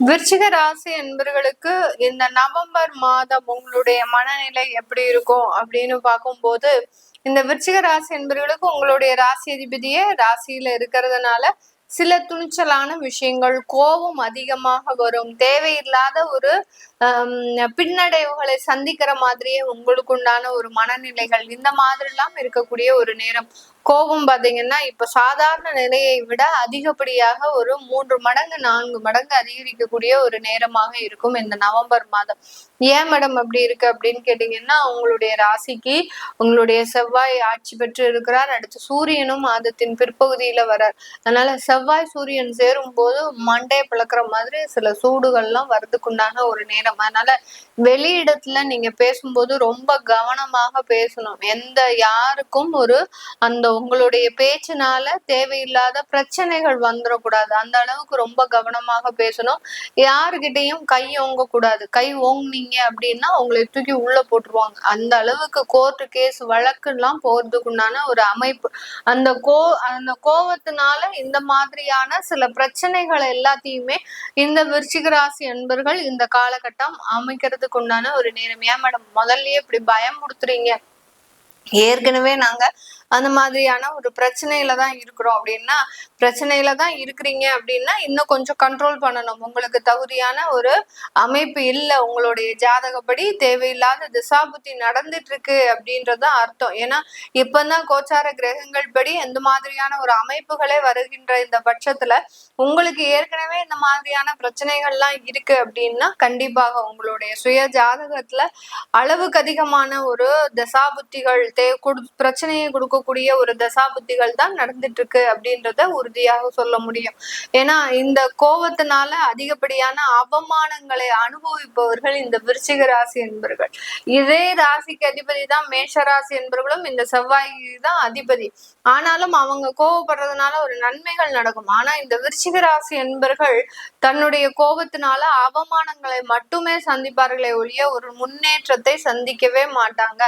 விருச்சிக ராசி என்பர்களுக்கு இந்த நவம்பர் மாதம் உங்களுடைய மனநிலை எப்படி இருக்கும் அப்படின்னு பார்க்கும்போது இந்த விருச்சிக ராசி என்பர்களுக்கு உங்களுடைய ராசி அதிபதியே ராசியில இருக்கிறதுனால சில துணிச்சலான விஷயங்கள் கோபம் அதிகமாக வரும். தேவையில்லாத ஒரு பின்னடைவுகளை சந்திக்கிற மாதிரியே உங்களுக்கு உண்டான ஒரு மனநிலைகள் இந்த மாதிரி எல்லாம் இருக்கக்கூடிய ஒரு நேரம். கோபம் பாத்தீங்கன்னா இப்ப சாதாரண நிலையை விட அதிகப்படியாக ஒரு மூன்று மடங்கு நான்கு மடங்கு அதிகரிக்கக்கூடிய ஒரு நேரமாக இருக்கும் இந்த நவம்பர் மாதம். ஏன் மேடம் அப்படி இருக்கு அப்படின்னு கேட்டீங்கன்னா உங்களுடைய ராசிக்கு உங்களுடைய செவ்வாய் ஆட்சி பெற்று இருக்கிறார். அடுத்து சூரியனும் மாதத்தின் பிற்பகுதியில வரார். அதனால செவ்வாய் சூரியன் சேரும் போது மண்டே பிளக்குற மாதிரி சில சூடுகள்லாம் வரதுக்குண்டான ஒரு நேரம். அதனால வெளியிடத்துல நீங்க பேசும்போது ரொம்ப கவனமாக பேசணும். எந்த யாருக்கும் ஒரு அந்த உங்களுடைய பேச்சினால தேவையில்லாத பிரச்சனைகள் வந்துடக்கூடாது. அந்த அளவுக்கு ரொம்ப கவனமாக பேசணும். யாருகிட்டையும் கை ஓங்க கூடாது கை ஓங்குனீங்க அப்படின்னா உங்களை தூக்கி உள்ள போட்டுருவாங்க. அந்த அளவுக்கு கோர்ட்டு கேஸ் வழக்கு எல்லாம் போறதுக்குண்டான ஒரு அமைப்பு. அந்த கோ அந்த கோவத்தினால இந்த மாதிரியான சில பிரச்சனைகள் எல்லாத்தையுமே இந்த விருச்சிக ராசி அன்பர்கள் இந்த காலகட்டம் அமைக்கிறதுக்கு உண்டான ஒரு நேரம் ஏன் மேடம் முதல்லயே இப்படி பயம் கொடுத்துறீங்க. ஏற்கனவே நாங்க அந்த மாதிரியான ஒரு பிரச்சனையில தான் இருக்கிறோம். அப்படின்னா பிரச்சனையில தான் இருக்கிறீங்க அப்படின்னா இன்னும் கொஞ்சம் கண்ட்ரோல் பண்ணணும். உங்களுக்கு தகுதியான ஒரு அமைப்பு இல்லை. உங்களுடைய ஜாதகப்படி தேவையில்லாத திசாபுத்தி நடந்துட்டு இருக்கு அப்படின்றது அர்த்தம். ஏன்னா இப்பதான் கோச்சார கிரகங்கள் படி எந்த மாதிரியான ஒரு அமைப்புகளே வருகின்ற இந்த பட்சத்துல உங்களுக்கு ஏற்கனவே இந்த மாதிரியான பிரச்சனைகள்லாம் இருக்கு அப்படின்னா கண்டிப்பாக உங்களுடைய சுய ஜாதகத்துல அளவுக்கு அதிகமான ஒரு திசாபுத்திகள் தே பிரச்சனையை கொடுக்க இருக்கக்கூடிய ஒரு தசாபுத்திகள் தான் நடந்துட்டு இருக்கு அப்படின்றத உறுதியாக சொல்ல முடியும். ஏன்னா இந்த கோபத்தினால அதிகப்படியான அவமானங்களை அனுபவிப்பவர்கள் இந்த விருச்சிக ராசி என்பர்கள். இதே ராசிக்கு அதிபதி தான் மேஷ ராசி என்பவர்களும் இந்த செவ்வாய் தான் அதிபதி. ஆனாலும் அவங்க கோவப்படுறதுனால ஒரு நன்மைகள் நடக்கும். ஆனா இந்த விருச்சிக ராசி என்பர்கள் தன்னுடைய கோபத்தினால அவமானங்களை மட்டுமே சந்திப்பார்களே ஒழிய ஒரு முன்னேற்றத்தை சந்திக்கவே மாட்டாங்க.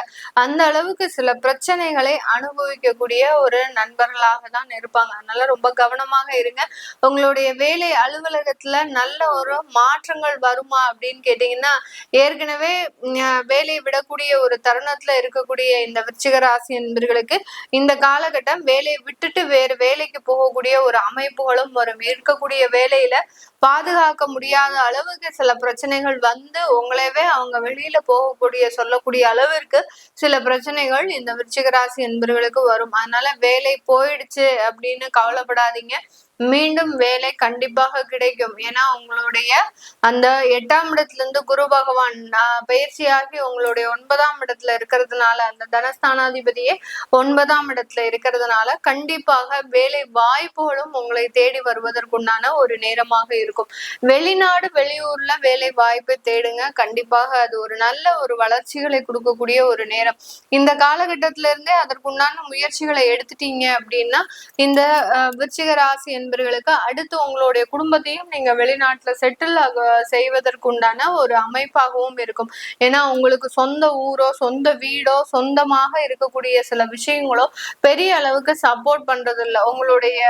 அந்த அளவுக்கு சில பிரச்சனைகளை அனுபவ அனுபவிக்கக்கூடிய ஒரு நண்பர்களாக தான் இருப்பாங்க. அதனால ரொம்ப கவனமாக இருங்க. உங்களுடைய வேலை அலுவலகத்துல நல்ல ஒரு மாற்றங்கள் வருமா அப்படின்னு கேட்டீங்கன்னா ஏற்கனவே வேலையை விடக்கூடிய ஒரு தருணத்துல இருக்கக்கூடிய இந்த விருச்சிக ராசி என்பர்களுக்கு இந்த காலகட்டம் வேலையை விட்டுட்டு வேறு வேலைக்கு போகக்கூடிய ஒரு அமைப்புகளும் வரும். இருக்கக்கூடிய வேலையில பாதுகாக்க முடியாத அளவுக்கு சில பிரச்சனைகள் வந்து உங்களவே அவங்க வெளியில போகக்கூடிய சொல்லக்கூடிய அளவிற்கு சில பிரச்சனைகள் இந்த விருச்சிக ராசி உங்களுக்கு வரும். அதனால வேலை போயிடுச்சு அப்படின்னு கவலைப்படாதீங்க. மீண்டும் வேலை கண்டிப்பாக கிடைக்கும். ஏன்னா உங்களுடைய அந்த எட்டாம் இடத்துல இருந்து குரு பகவான் பயிற்சியாகி உங்களுடைய ஒன்பதாம் இடத்துல இருக்கிறதுனால அந்த தனஸ்தானாதிபதியே ஒன்பதாம் இடத்துல இருக்கிறதுனால கண்டிப்பாக வேலை வாய்ப்புகளும் உங்களை தேடி வருவதற்குண்டான ஒரு நேரமாக இருக்கும். வெளிநாடு வெளியூர்ல வேலை வாய்ப்பை தேடுங்க. கண்டிப்பாக அது ஒரு நல்ல ஒரு வளர்ச்சிகளை கொடுக்கக்கூடிய ஒரு நேரம். இந்த காலகட்டத்தில இருந்தே அதற்குண்டான முயற்சிகளை எடுத்துட்டீங்க அப்படின்னா இந்த விருச்சிக ராசி நண்பர்களுக்கு அடுத்து உங்களுடைய குடும்பத்தையும் நீங்க வெளிநாட்டுல செட்டில் ஆக செய்வதற்குண்டான ஒரு அமைப்பாகவும் இருக்கும். ஏன்னா உங்களுக்கு சொந்த ஊரோ சொந்த வீடோ சொந்தமாக இருக்கக்கூடிய சில விஷயங்களோ பெரிய அளவுக்கு சப்போர்ட் பண்றது இல்லை உங்களுடைய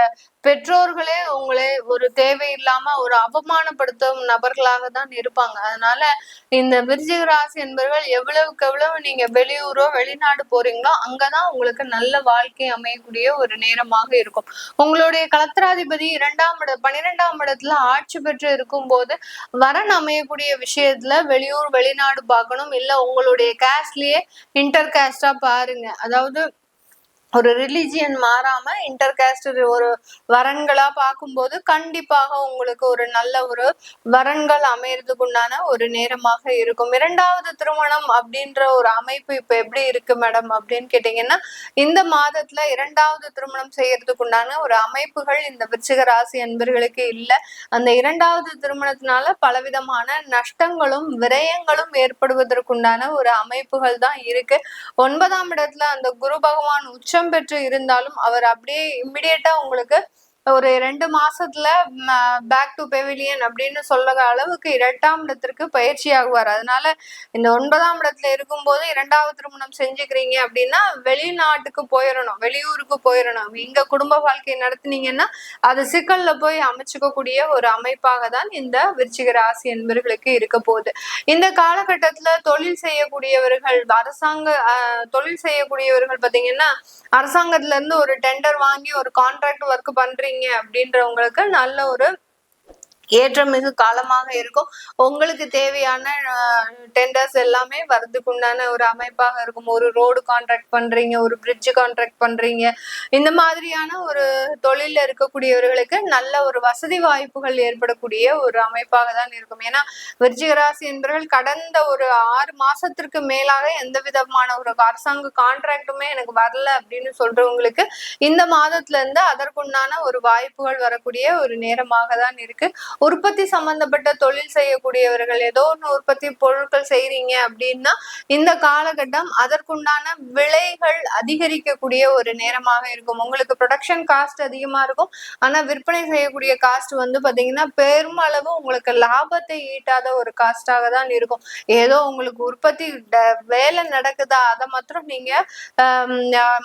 பெற்றோர்களே உங்களை ஒரு தேவையில்லாம ஒரு அவமானப்படுத்தும் நபர்களாக தான் இருப்பாங்க. அதனால இந்த விருச்சிக ராசி என்பவர்கள் எவ்வளவுக்கு எவ்வளவு நீங்க வெளியூரோ வெளிநாடு போறீங்களோ அங்கதான் உங்களுக்கு நல்ல வாழ்க்கை அமையக்கூடிய ஒரு நேரமாக இருக்கும். உங்களுடைய கலத்திராதிபதி இரண்டாம் இட பன்னிரெண்டாம் இடத்துல ஆட்சி பெற்று இருக்கும் போது வரன் அமையக்கூடிய விஷயத்துல வெளியூர் வெளிநாடு பார்க்கணும். இல்ல உங்களுடைய கேஸ்ட்லயே இன்டர் கேஸ்டா பாருங்க. அதாவது ஒரு ரிலிஜியன் மாறாம இன்டர் ஒரு வரன்களா பார்க்கும்போது கண்டிப்பாக உங்களுக்கு ஒரு நல்ல ஒரு வரன்கள் அமையறதுக்கு உண்டான ஒரு நேரமாக இருக்கும். இரண்டாவது திருமணம் அப்படின்ற ஒரு அமைப்பு இப்ப எப்படி இருக்கு மேடம் அப்படின்னு கேட்டீங்கன்னா இந்த மாதத்துல இரண்டாவது திருமணம் செய்யறதுக்கு உண்டான ஒரு அமைப்புகள் இந்த விருச்சிக ராசி என்பர்களுக்கு இல்லை. அந்த இரண்டாவது திருமணத்தினால பலவிதமான நஷ்டங்களும் விரயங்களும் ஏற்படுவதற்குண்டான ஒரு அமைப்புகள் தான் இருக்கு. ஒன்பதாம் இடத்துல அந்த குரு பகவான் உச்ச உச்சம் பெற்று இருந்தாலும் அவர் அப்படியே இம்மிடியட்டா உங்களுக்கு ஒரு ரெண்டு மாசத்துல பேக் டு பெவிலியன் அப்படின்னு சொல்ற அளவுக்கு இரண்டாம் இடத்திற்கு பயிற்சி ஆகுவார். அதனால இந்த ஒன்பதாம் இடத்துல இருக்கும்போது இரண்டாவது திருமணம் செஞ்சுக்கிறீங்க அப்படின்னா வெளிநாட்டுக்கு போயிடணும் வெளியூருக்கு போயிடணும் இங்க குடும்ப வாழ்க்கை நடத்துனீங்கன்னா அது சிக்கல்ல போய் அமைச்சுக்கக்கூடிய ஒரு அமைப்பாக தான் இந்த விருச்சிக ராசி என்பவர்களுக்கு இருக்க போகுது. இந்த காலகட்டத்துல தொழில் செய்யக்கூடியவர்கள் அரசாங்க தொழில் செய்யக்கூடியவர்கள் பாத்தீங்கன்னா அரசாங்கத்துல இருந்து ஒரு டெண்டர் வாங்கி ஒரு கான்ட்ராக்ட் ஒர்க் பண்றீங்க அப்படின்றவங்களுக்கு நல்ல ஒரு ஏற்றமிகு காலமாக இருக்கும். உங்களுக்கு தேவையான டெண்டர்ஸ் எல்லாமே வரதுக்கு உண்டான ஒரு அமைப்பாக இருக்கும். ஒரு ரோடு கான்ட்ராக்ட் பண்றீங்க ஒரு பிரிட்ஜ் கான்ட்ராக்ட் பண்றீங்க. இந்த மாதிரியான ஒரு தொழில இருக்கக்கூடியவர்களுக்கு நல்ல ஒரு வசதி வாய்ப்புகள் ஏற்படக்கூடிய ஒரு அமைப்பாக தான் இருக்கும். ஏன்னா விருச்சிகராசி என்பவர்கள் கடந்த ஒரு ஆறு மாசத்திற்கு மேலாக எந்த விதமான ஒரு அரசாங்க கான்ட்ராக்டுமே எனக்கு வரல அப்படின்னு சொல்றவங்களுக்கு இந்த மாதத்துல இருந்து அதற்குண்டான ஒரு வாய்ப்புகள் வரக்கூடிய ஒரு நேரமாக தான் இருக்கு. உற்பத்தி சம்பந்தப்பட்ட தொழில் செய்யக்கூடியவர்கள் ஏதோ ஒன்று உற்பத்தி பொருட்கள் செய்யறீங்க அப்படின்னா இந்த காலகட்டம் அதற்குண்டான விலைகள் அதிகரிக்கக்கூடிய ஒரு நேரமாக இருக்கும். உங்களுக்கு ப்ரொடக்ஷன் காஸ்ட் அதிகமா இருக்கும். ஆனா விற்பனை செய்யக்கூடிய காஸ்ட் வந்து பாத்தீங்கன்னா பெருமளவு உங்களுக்கு லாபத்தை ஈட்டாத ஒரு காஸ்டாக தான் இருக்கும். ஏதோ உங்களுக்கு உற்பத்தி வேலை நடக்குதா அதை மாத்திரம் நீங்க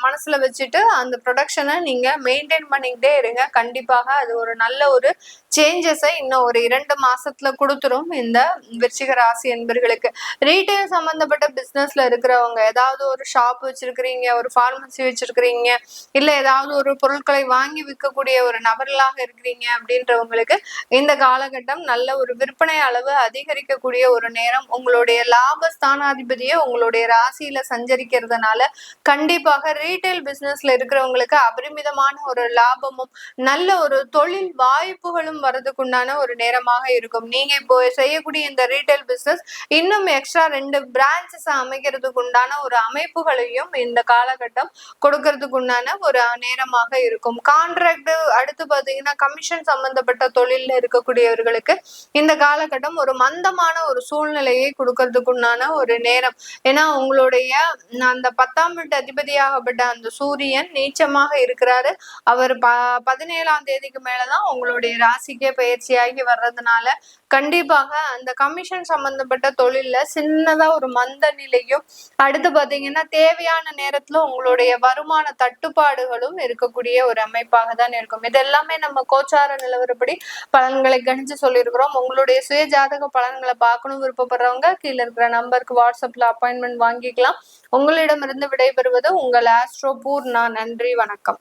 மனசுல வச்சுட்டு அந்த ப்ரொடக்ஷனை நீங்க மெயின்டைன் பண்ணிக்கிட்டே இருங்க. கண்டிப்பாக அது ஒரு நல்ல ஒரு சேஞ்சஸை இன்னும் ஒரு இரண்டு மாசத்துல கொடுத்துரும் இந்த விருச்சிக ராசி என்பர்களுக்கு. ரீட்டைல் சம்பந்தப்பட்ட பிசினஸ்ல இருக்கிறவங்க ஏதாவது ஒரு ஷாப் வச்சிருக்கிறீங்க ஒரு ஃபார்மசி வச்சிருக்கிறீங்க இல்ல ஏதாவது ஒரு பொருட்களை வாங்கி விற்கக்கூடிய ஒரு நபர்களாக இருக்கிறீங்க அப்படின்றவங்களுக்கு இந்த காலகட்டம் நல்ல ஒரு விற்பனை அளவு அதிகரிக்கக்கூடிய ஒரு நேரம். உங்களுடைய லாப ஸ்தானாதிபதியை உங்களுடைய ராசியில சஞ்சரிக்கிறதுனால கண்டிப்பாக ரீட்டைல் பிசினஸ்ல இருக்கிறவங்களுக்கு அபரிமிதமான ஒரு லாபமும் நல்ல ஒரு தொழில் வாய்ப்புகளும் வரதுக்குண்டான ஒரு நேரமாக இருக்கும். நீங்க இப்போ செய்யக்கூடிய இந்த ரீட்டைல் பிசினஸ் இன்னும் எக்ஸ்ட்ரா ரெண்டு பிரான்ச்சஸ் அமைக்கிறதுக்கு உண்டான ஒரு அமைப்புகளையும் இந்த காலகட்டம் கொடுக்கறதுக்கு உண்டான ஒரு நேரமாக இருக்கும். கான்ட்ராக்ட் அடுத்து பாத்தீங்கன்னா கமிஷன் சம்பந்தப்பட்ட தொழில இருக்கக்கூடியவர்களுக்கு இந்த காலகட்டம் ஒரு மந்தமான ஒரு சூழ்நிலையை கொடுக்கறதுக்கு உண்டான ஒரு நேரம். ஏன்னா உங்களுடைய அந்த பத்தாம் வீட்டு அதிபதியாகப்பட்ட அந்த சூரியன் நீச்சமாக இருக்கிறாரு. அவர் ப பதினேழாம் தேதிக்கு மேலதான் உங்களுடைய ராசிக்கே ஆகி வர்றதுனால கண்டிப்பாக அந்த கமிஷன் சம்பந்தப்பட்ட தொழில்ல சின்னதா ஒரு மந்த நிலையும் அடுத்து பாத்தீங்கன்னா தேவையான நேரத்துல உங்களுடைய வருமான தட்டுப்பாடுகளும் இருக்கக்கூடிய ஒரு அமைப்பாக தான் இருக்கும். இது எல்லாமே நம்ம கோச்சார நிலவரப்படி பலன்களை கணிச்சு சொல்லியிருக்கிறோம். உங்களுடைய சுய ஜாதக பலன்களை பார்க்கணும் விருப்பப்படுறவங்க கீழே இருக்கிற நம்பருக்கு வாட்ஸ்அப்ல அப்பாயின்மெண்ட் வாங்கிக்கலாம். உங்களிடமிருந்து விடைபெறுவது உங்கள் ஆஸ்ட்ரோ பூர்ணா நன்றி வணக்கம்.